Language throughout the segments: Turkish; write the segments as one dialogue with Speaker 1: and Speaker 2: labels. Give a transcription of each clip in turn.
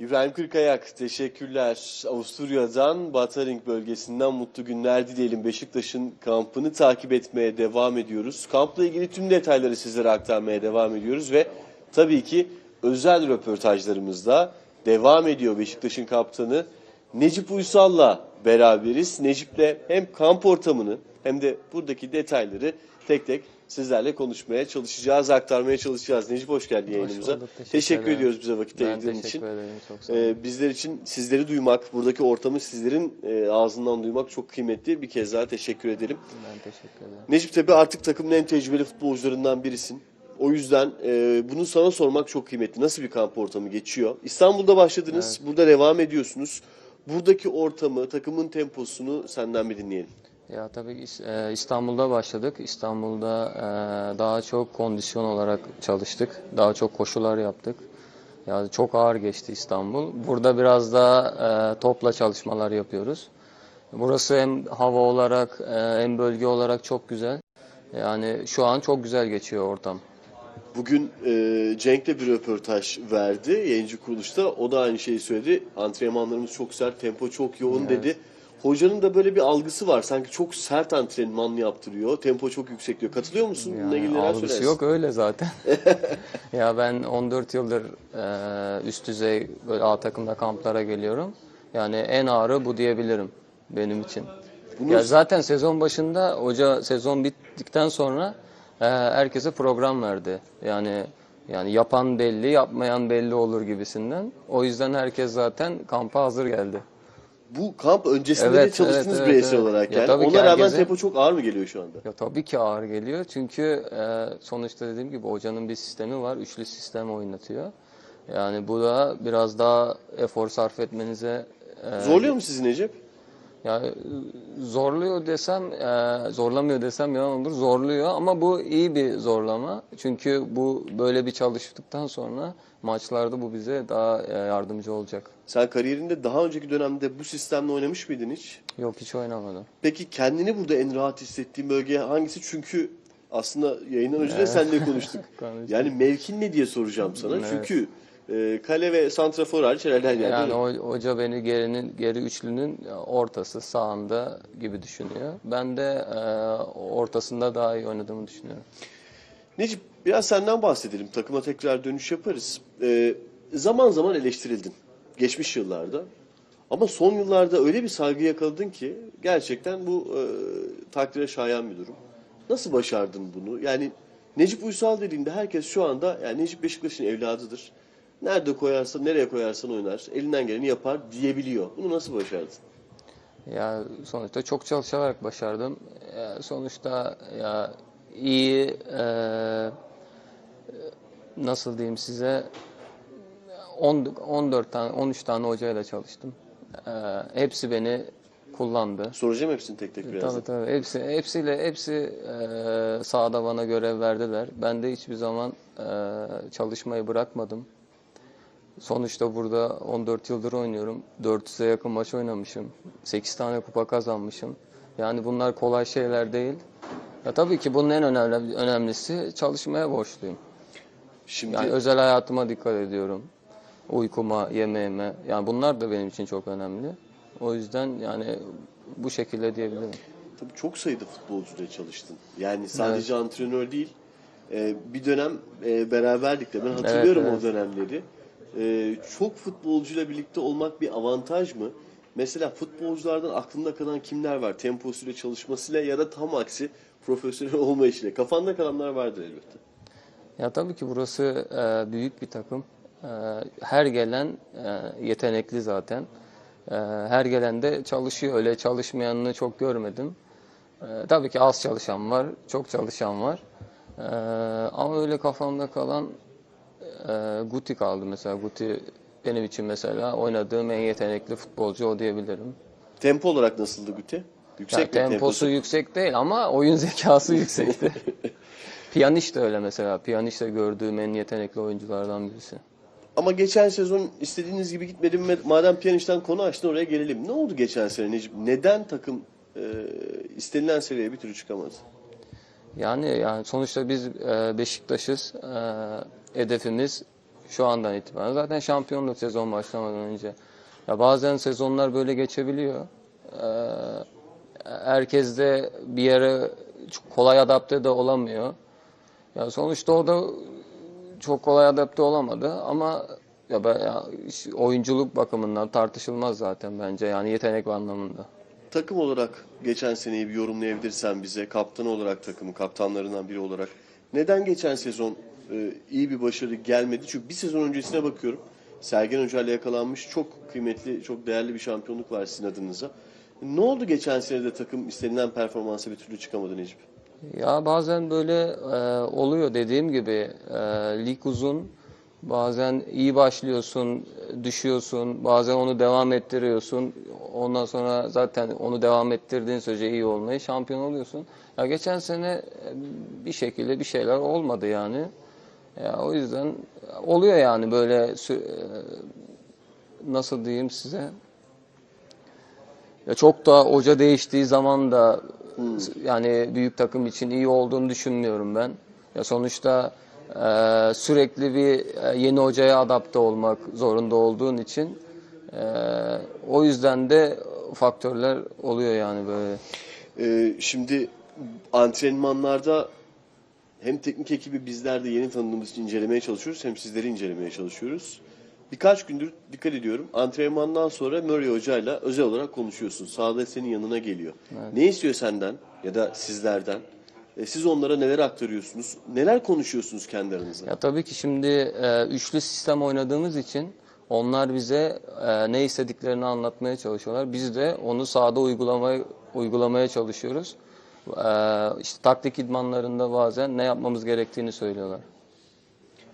Speaker 1: İbrahim Kırkayak teşekkürler. Avusturya'dan Bataring bölgesinden mutlu günler dileyelim. Beşiktaş'ın kampını takip etmeye devam ediyoruz. Kampla ilgili tüm detayları sizlere aktarmaya devam ediyoruz ve tabii ki özel röportajlarımızda devam ediyor Beşiktaş'ın kaptanı Necip Uysal'la beraberiz. Necip'le hem kamp ortamını hem de buradaki detayları tek tek sizlerle konuşmaya çalışacağız, aktarmaya çalışacağız. Necip hoş geldin yayınımıza.
Speaker 2: bulduk, teşekkür
Speaker 1: teşekkür
Speaker 2: ederim.
Speaker 1: ediyoruz bize vakit ayırdığın için.
Speaker 2: ederim. Çok sağ olun.
Speaker 1: Ee, bizler için sizleri duymak, buradaki ortamı sizlerin e, ağzından duymak çok kıymetli. Bir kez daha teşekkür edelim.
Speaker 2: ben teşekkür ederim.
Speaker 1: Necip Tepe artık takımın en tecrübeli futbolcularından birisin. O yüzden e, bunu sana sormak çok kıymetli. Nasıl bir kamp ortamı geçiyor? İstanbul'da başladınız, burada devam ediyorsunuz. Buradaki ortamı, takımın temposunu senden bir dinleyelim.
Speaker 2: Ya tabii e, İstanbul'da başladık. İstanbul'da e, daha çok kondisyon olarak çalıştık. Daha çok koşular yaptık. Yani çok ağır geçti İstanbul. Burada biraz daha e, topla çalışmalar yapıyoruz. Burası hem hava olarak hem bölge olarak çok güzel. Yani şu an çok güzel geçiyor ortam.
Speaker 1: Bugün e, Cenk'le bir röportaj verdi yayıncı kuruluşta. O da aynı şeyi söyledi. Antrenmanlarımız çok sert, tempo çok yoğun dedi. Hocanın da böyle bir algısı var. Sanki çok sert antrenman yaptırıyor. Tempo çok yüksek diyor. Katılıyor musun? Bununla ilgili
Speaker 2: Yani
Speaker 1: neler
Speaker 2: algısı
Speaker 1: söylersin?
Speaker 2: yok öyle zaten. ya ben 14 yıldır e, üst düzey böyle A takımda kamplara geliyorum. Yani en ağırı bu diyebilirim benim için.
Speaker 1: Bunu-
Speaker 2: Ya zaten sezon başında hoca sezon bittikten sonra e, herkese program verdi. Yani yani yapan belli, yapmayan belli olur gibisinden. O yüzden herkes zaten kampa hazır geldi.
Speaker 1: Bu kamp öncesinde de
Speaker 2: Evet,
Speaker 1: çalıştınız
Speaker 2: evet,
Speaker 1: bireysel
Speaker 2: evet.
Speaker 1: olarak
Speaker 2: Ya
Speaker 1: yani. Ona rağmen
Speaker 2: herkese-
Speaker 1: tempo çok ağır mı geliyor şu anda?
Speaker 2: Ya tabii ki ağır geliyor çünkü e, sonuçta dediğim gibi hocanın bir sistemi var. Üçlü sistem oynatıyor. Yani bu da biraz daha efor sarf etmenize e,
Speaker 1: Zorluyor mu sizi Necip?
Speaker 2: Yani e, zorluyor desem e, zorlamıyor desem yalan olur. Zorluyor ama bu iyi bir zorlama. Çünkü bu böyle bir çalıştıktan sonra maçlarda bu bize daha e, yardımcı olacak.
Speaker 1: Sen kariyerinde daha önceki dönemde bu sistemle oynamış mıydın hiç?
Speaker 2: Yok hiç oynamadım.
Speaker 1: Peki kendini burada en rahat hissettiğin bölge hangisi? Çünkü aslında yayından önce de seninle konuştuk.
Speaker 2: Konuştuk.
Speaker 1: yani mevkin ne diye soracağım sana.
Speaker 2: Evet.
Speaker 1: Çünkü e, kale ve santrafor hariç herhalde her yerde.
Speaker 2: Yani o- hoca beni gerinin geri üçlünün ortası sağında gibi düşünüyor. Ben de e, ortasında daha iyi oynadığımı düşünüyorum.
Speaker 1: Necip biraz senden bahsedelim. Takıma tekrar dönüş yaparız. E, zaman zaman eleştirildin. Geçmiş yıllarda. Ama son yıllarda öyle bir saygı yakaladın ki gerçekten bu e, takdire şayan bir durum. Nasıl başardın bunu? Yani Necip Uysal dediğinde herkes şu anda yani Necip Beşiktaş'ın evladıdır. Nerede koyarsan, nereye koyarsan oynar. Elinden geleni yapar diyebiliyor. Bunu nasıl başardın?
Speaker 2: Ya sonuçta çok çalışarak başardım. Ya sonuçta ya iyi e, nasıl diyeyim size 10 14 tane 13 tane hocayla çalıştım. E, hepsi beni kullandı.
Speaker 1: Soracağım hepsini tek tek birazdan.
Speaker 2: Tabii tabii. Hepsi, hepsiyle hepsi e, sahada bana görev verdiler. Ben de hiçbir zaman e, çalışmayı bırakmadım. Sonuçta burada 14 yıldır oynuyorum. 400'e yakın maç oynamışım. 8 tane kupa kazanmışım. Yani bunlar kolay şeyler değil. Ya tabii ki bunun en önemli önemlisi çalışmaya borçluyum.
Speaker 1: Şimdi
Speaker 2: Yani özel hayatıma dikkat ediyorum. Uykuma, yemeğime. Yani bunlar da benim için çok önemli. O yüzden yani bu şekilde diyebilirim.
Speaker 1: Tabii çok sayıda futbolcuyla çalıştın. Yani sadece antrenör değil. Ee, bir dönem e, beraberdik de ben hatırlıyorum
Speaker 2: evet.
Speaker 1: o dönemleri. Ee, çok futbolcuyla birlikte olmak bir avantaj mı? Mesela futbolculardan aklında kalan kimler var? Temposuyla çalışmasıyla ya da tam aksi profesyonel olmayışıyla. Kafanda kalanlar vardır elbette.
Speaker 2: Ya tabii ki burası e, büyük bir takım. E, her gelen e, yetenekli zaten. E, her gelen de çalışıyor. Öyle çalışmayanını çok görmedim. E, tabii ki az çalışan var, çok çalışan var. E, ama öyle kafamda kalan e, Guti kaldı mesela. Guti benim için mesela oynadığım en yetenekli futbolcu o diyebilirim.
Speaker 1: Tempo olarak nasıldı Güte? Yüksek
Speaker 2: Ya
Speaker 1: mi
Speaker 2: temposu
Speaker 1: temposu?
Speaker 2: yüksek değil ama oyun zekası yüksekti. Piyanist de öyle mesela. Piyanist de gördüğüm en yetenekli oyunculardan birisi.
Speaker 1: Ama geçen sezon istediğiniz gibi gitmedi mi? Madem Pjanic'ten konu açtın oraya gelelim. Ne oldu geçen sene Necip? Neden takım e, istenilen seviyeye bir türlü çıkamadı?
Speaker 2: Yani yani sonuçta biz e, Beşiktaş'ız. E, hedefimiz Şu andan itibaren. Zaten şampiyonluk sezon başlamadan önce. Ya bazen sezonlar böyle geçebiliyor. Ee, herkes de bir yere kolay adapte de olamıyor. Ya sonuçta o da çok kolay adapte olamadı ama ya, ben, ya oyunculuk bakımından tartışılmaz zaten bence yani yetenek anlamında.
Speaker 1: Takım olarak geçen seneyi bir yorumlayabilirsen bize, kaptan olarak takımın kaptanlarından biri olarak neden geçen sezon e, iyi bir başarı gelmedi? Çünkü bir sezon öncesine bakıyorum. Sergen Hoca ile yakalanmış çok kıymetli, çok değerli bir şampiyonluk var sizin adınıza. Ne oldu geçen sene de takım istenilen performansa bir türlü çıkamadı Necip?
Speaker 2: Ya bazen böyle e, oluyor dediğim gibi e, lig uzun bazen iyi başlıyorsun düşüyorsun bazen onu devam ettiriyorsun ondan sonra zaten onu devam ettirdiğin sürece iyi olmayı şampiyon oluyorsun. Ya geçen sene e, bir şekilde bir şeyler olmadı yani. Ya o yüzden oluyor yani böyle e, nasıl diyeyim size ya çok da hoca değiştiği zaman da yani büyük takım için iyi olduğunu düşünmüyorum ben. Ya sonuçta e, sürekli bir e, yeni hocaya adapte olmak zorunda olduğun için e, o yüzden de faktörler oluyor yani böyle.
Speaker 1: Ee, şimdi antrenmanlarda hem teknik ekibi bizler de yeni tanıdığımız için incelemeye çalışıyoruz hem sizleri incelemeye çalışıyoruz. Birkaç gündür dikkat ediyorum. Antrenmandan sonra Murray hocayla özel olarak konuşuyorsun. Sahada senin yanına geliyor. Ne istiyor senden ya da sizlerden? E, siz onlara neler aktarıyorsunuz? Neler konuşuyorsunuz kendi aranızda?
Speaker 2: Ya tabii ki şimdi e, üçlü sistem oynadığımız için onlar bize e, ne istediklerini anlatmaya çalışıyorlar. Biz de onu sahada uygulamaya uygulamaya çalışıyoruz. E, işte taktik idmanlarında bazen ne yapmamız gerektiğini söylüyorlar.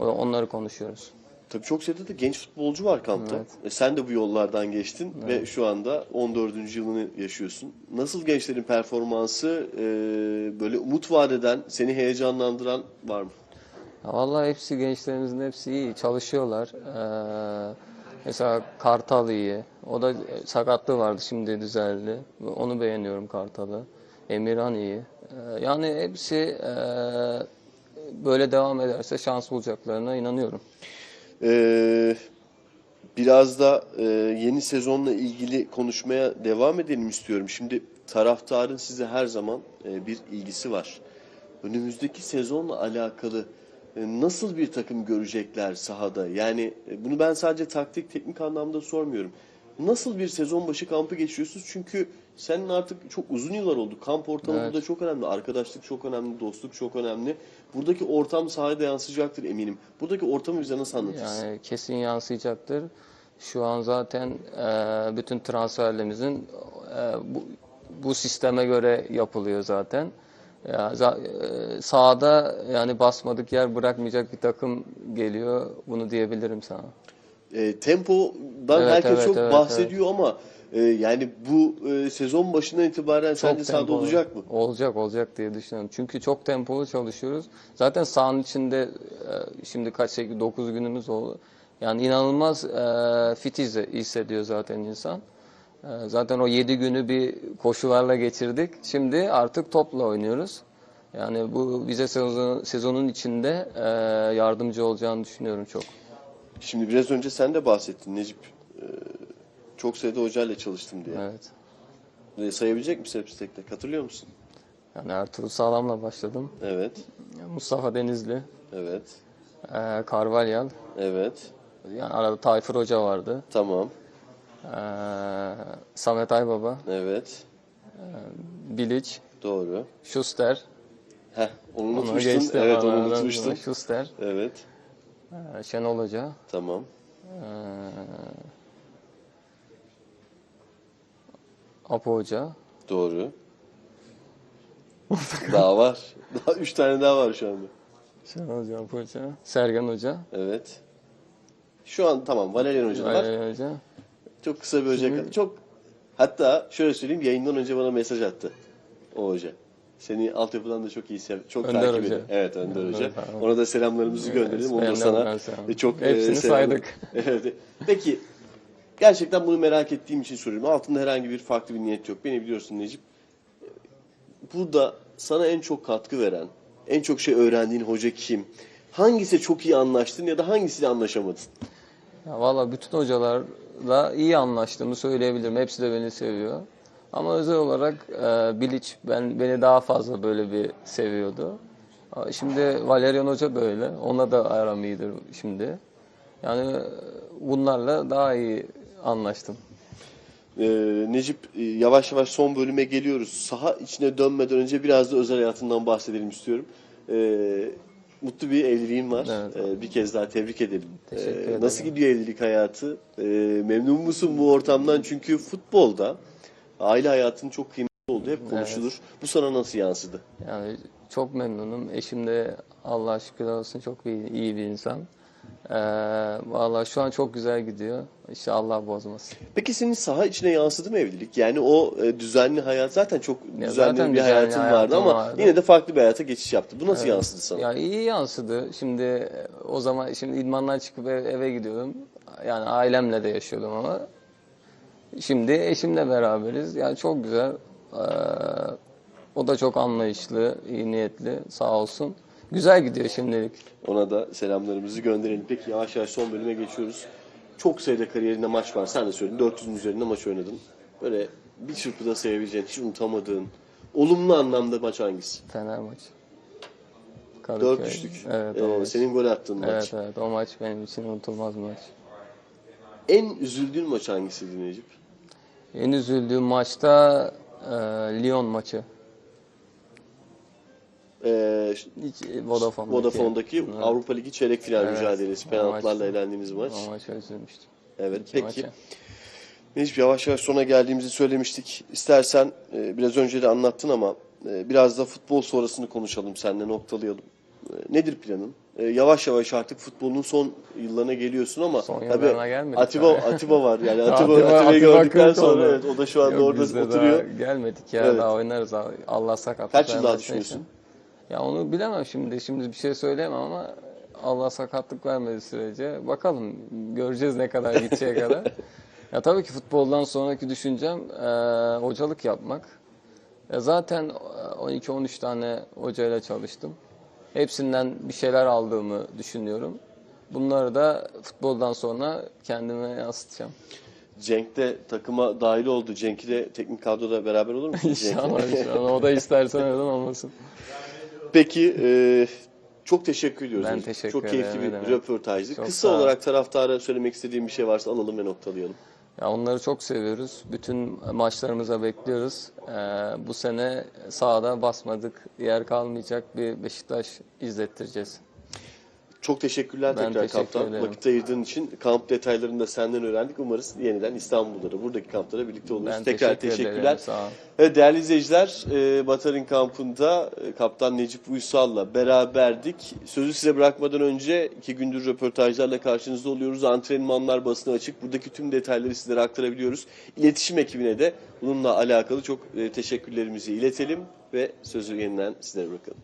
Speaker 2: Onları konuşuyoruz.
Speaker 1: Tabii çok sayıda da genç futbolcu var kampta. E, sen de bu yollardan geçtin ve şu anda 14. yılını yaşıyorsun. Nasıl gençlerin performansı e, böyle umut vaat eden, seni heyecanlandıran var mı?
Speaker 2: Ya vallahi hepsi gençlerimizin hepsi iyi çalışıyorlar. Ee, mesela Kartal iyi. O da e, sakatlığı vardı şimdi düzeldi. Onu beğeniyorum Kartal'ı. Emirhan iyi. Ee, yani hepsi e, böyle devam ederse şans bulacaklarına inanıyorum.
Speaker 1: Ee, biraz da e, yeni sezonla ilgili konuşmaya devam edelim istiyorum. Şimdi taraftarın size her zaman e, bir ilgisi var. Önümüzdeki sezonla alakalı nasıl bir takım görecekler sahada? Yani bunu ben sadece taktik, teknik anlamda sormuyorum. Nasıl bir sezon başı kampı geçiriyorsunuz? Çünkü senin artık çok uzun yıllar oldu. Kamp ortamı
Speaker 2: Evet.
Speaker 1: burada çok önemli. Arkadaşlık çok önemli, dostluk çok önemli. Buradaki ortam sahada yansıyacaktır eminim. Buradaki ortamı bize nasıl anlatırsın?
Speaker 2: Yani kesin yansıyacaktır. Şu an zaten e, bütün transferlerimizin e, bu, bu sisteme göre yapılıyor zaten. Ya, e, sahada yani basmadık yer bırakmayacak bir takım geliyor. Bunu diyebilirim sana.
Speaker 1: E, tempodan
Speaker 2: Evet,
Speaker 1: herkes
Speaker 2: evet,
Speaker 1: çok
Speaker 2: evet,
Speaker 1: bahsediyor ama e, yani bu e, sezon başından itibaren sence
Speaker 2: Çok
Speaker 1: sahada
Speaker 2: tempolu.
Speaker 1: olacak mı?
Speaker 2: Olacak olacak diye düşünüyorum. Çünkü çok tempolu çalışıyoruz. Zaten sahanın içinde e, şimdi kaç 9 günümüz oldu. Yani inanılmaz e, fit hisse- hissediyor zaten insan. E, zaten o 7 günü bir koşularla geçirdik. Şimdi artık topla oynuyoruz. Yani bu bize sezon, sezonun içinde e, yardımcı olacağını düşünüyorum çok.
Speaker 1: Şimdi biraz önce sen de bahsettin Necip. E, çok sayıda hocayla çalıştım diye.
Speaker 2: Evet.
Speaker 1: Sayabilecek misin hepsi tek tek? Hatırlıyor musun?
Speaker 2: Yani Ertuğrul Sağlam'la başladım.
Speaker 1: Evet,
Speaker 2: Mustafa Denizli,
Speaker 1: evet,
Speaker 2: e, Carvalhal,
Speaker 1: evet.
Speaker 2: yani arada Tayfur Hoca vardı.
Speaker 1: Tamam,
Speaker 2: Ee, Samet Aybaba,
Speaker 1: evet.
Speaker 2: Bilic,
Speaker 1: Doğru.
Speaker 2: Schuster.
Speaker 1: Heh, onu
Speaker 2: Onu
Speaker 1: unutmuştun.
Speaker 2: geçtim
Speaker 1: Evet, onu unutmuştun.
Speaker 2: Schuster,
Speaker 1: Evet,
Speaker 2: ee, Şenol Hoca,
Speaker 1: tamam.
Speaker 2: ee, Apo Hoca.
Speaker 1: Doğru. daha var. Daha üç tane daha var şu anda.
Speaker 2: Şenol Hoca, Apo Hoca, Sergen Hoca,
Speaker 1: Evet. Şu an tamam Valerian Hoca da var.
Speaker 2: Valerian Hoca.
Speaker 1: Çok kısa bir hoca. Çok hatta şöyle söyleyeyim yayından önce bana mesaj attı o hoca. Seni altyapıdan da çok iyi sev çok
Speaker 2: Önder
Speaker 1: takip ediyor. Evet Önder Hoca.
Speaker 2: tamam.
Speaker 1: Ona da selamlarımızı gönderelim. Onu da sana çok
Speaker 2: Hepsini
Speaker 1: selam-
Speaker 2: saydık.
Speaker 1: evet. Peki gerçekten bunu merak ettiğim için soruyorum. Altında herhangi bir farklı bir niyet yok. Beni biliyorsun Necip. Burada sana en çok katkı veren, en çok şey öğrendiğin hoca kim? hangisi çok iyi anlaştın ya da hangisiyle anlaşamadın?
Speaker 2: Ya valla bütün hocalarla iyi anlaştığımı söyleyebilirim. Hepsi de beni seviyor. Ama özel olarak e, Bilic ben beni daha fazla böyle bir seviyordu. Şimdi Valerian Hoca da öyle. Ona da aram iyidir şimdi. Yani bunlarla daha iyi anlaştım.
Speaker 1: Ee, Necip e, yavaş yavaş son bölüme geliyoruz. Saha içine dönmeden önce biraz da özel hayatından bahsedelim istiyorum. Ee, mutlu bir evliliğin var.
Speaker 2: Evet.
Speaker 1: Ee, bir kez daha tebrik edelim.
Speaker 2: Teşekkür
Speaker 1: Ee,
Speaker 2: ederim.
Speaker 1: Nasıl gidiyor evlilik hayatı? Ee, memnun musun bu ortamdan? Çünkü futbolda aile hayatının çok kıymetli olduğu hep konuşulur. Bu sana nasıl yansıdı?
Speaker 2: Yani çok memnunum. Eşim de Allah şükür olsun çok iyi, iyi bir insan. Ee, valla şu an çok güzel gidiyor. İşte Allah bozmasın.
Speaker 1: Peki senin saha içine yansıdı mı evlilik? Yani o e, düzenli hayat zaten çok
Speaker 2: Ya
Speaker 1: düzenli
Speaker 2: zaten
Speaker 1: bir
Speaker 2: düzenli
Speaker 1: hayatın vardı ama
Speaker 2: vardı.
Speaker 1: yine de farklı bir hayata geçiş yaptı. Bu nasıl
Speaker 2: Evet.
Speaker 1: yansıdı sana?
Speaker 2: Ya iyi yansıdı. Şimdi e, o zaman şimdi idmandan çıkıp ev- eve gidiyordum. Yani ailemle de yaşıyordum ama şimdi eşimle beraberiz. Yani çok güzel. Ee, o da çok anlayışlı, iyi niyetli. Sağ olsun. Güzel gidiyor şimdilik.
Speaker 1: Ona da selamlarımızı gönderelim. Peki yavaş yavaş son bölüme geçiyoruz. Çok sayıda kariyerinde maç var. Sen de söyledin 400'ün üzerinde maç oynadın. Böyle bir çırpıda sayabileceğin, hiç unutamadığın, olumlu anlamda maç hangisi?
Speaker 2: Fener maçı. Kadıköy.
Speaker 1: 4-3'lük.
Speaker 2: Evet,
Speaker 1: Ee,
Speaker 2: maç.
Speaker 1: senin gol attığın maç.
Speaker 2: Evet evet o maç benim için unutulmaz maç.
Speaker 1: En üzüldüğün maç hangisiydi Necip?
Speaker 2: En üzüldüğüm maçta e, Lyon maçı.
Speaker 1: Ee,
Speaker 2: Hiç Vodafone'daki.
Speaker 1: Vodafone'daki
Speaker 2: Evet.
Speaker 1: Avrupa Ligi çeyrek final
Speaker 2: Evet.
Speaker 1: mücadelesi. Penaltılarla elendiğiniz maç.
Speaker 2: O maça üzülmüştüm.
Speaker 1: Evet.
Speaker 2: İki
Speaker 1: Peki.
Speaker 2: maça.
Speaker 1: Necip yavaş yavaş sona geldiğimizi söylemiştik. İstersen e, biraz önce de anlattın ama e, biraz da futbol sonrasını konuşalım seninle noktalayalım. E, nedir planın? E, yavaş yavaş artık futbolun son yıllarına geliyorsun ama
Speaker 2: Son
Speaker 1: tabii Atiba,
Speaker 2: tabii.
Speaker 1: Atiba var yani Atiba,
Speaker 2: Atiba-
Speaker 1: Atiba'yı
Speaker 2: Atiba
Speaker 1: gördükten sonra evet, o da şu anda
Speaker 2: Yok,
Speaker 1: orada
Speaker 2: biz de
Speaker 1: oturuyor.
Speaker 2: Daha gelmedik ya
Speaker 1: Evet.
Speaker 2: daha oynarız. Allah sakatlık
Speaker 1: Kaç yıl daha düşünüyorsun?
Speaker 2: Ya onu bilemem şimdi. Şimdi bir şey söyleyemem ama Allah sakatlık vermediği sürece bakalım göreceğiz ne kadar gideceği kadar. Ya tabii ki futboldan sonraki düşüncem eee, hocalık yapmak. Ya zaten e, 12-13 tane hocayla çalıştım. Hepsinden bir şeyler aldığımı düşünüyorum. Bunları da futboldan sonra kendime yansıtacağım.
Speaker 1: Cenk de takıma dahil oldu. Cenk'i de teknik kadroda beraber olur musun? Cenk'le?
Speaker 2: İnşallah inşallah. O da isterse neden olmasın.
Speaker 1: Peki e, çok teşekkür ediyoruz.
Speaker 2: Ben teşekkür
Speaker 1: Çok keyifli
Speaker 2: ederim,
Speaker 1: bir röportajdı.
Speaker 2: Çok
Speaker 1: Kısa olarak taraftara söylemek istediğim bir şey varsa alalım ve noktalayalım.
Speaker 2: Ya onları çok seviyoruz. Bütün maçlarımıza bekliyoruz. Ee, bu sene sahada basmadık. Yer kalmayacak bir Beşiktaş izlettireceğiz.
Speaker 1: Çok teşekkürler
Speaker 2: Ben
Speaker 1: tekrar
Speaker 2: teşekkür
Speaker 1: kaptan.
Speaker 2: ederim.
Speaker 1: Vakit ayırdığın için kamp detaylarını da senden öğrendik. Umarız yeniden İstanbul'da da buradaki kamplara birlikte oluruz.
Speaker 2: Ben
Speaker 1: tekrar
Speaker 2: teşekkür
Speaker 1: teşekkürler.
Speaker 2: ederim. Sağ olun.
Speaker 1: Evet, değerli izleyiciler, e, Batar'ın kampında e, kaptan Necip Uysal'la beraberdik. Sözü size bırakmadan önce iki gündür röportajlarla karşınızda oluyoruz. Antrenmanlar basına açık. Buradaki tüm detayları sizlere aktarabiliyoruz. İletişim ekibine de bununla alakalı çok e, teşekkürlerimizi iletelim ve sözü yeniden sizlere bırakalım.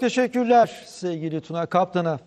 Speaker 3: Teşekkürler sevgili Tuna Kaptan'a.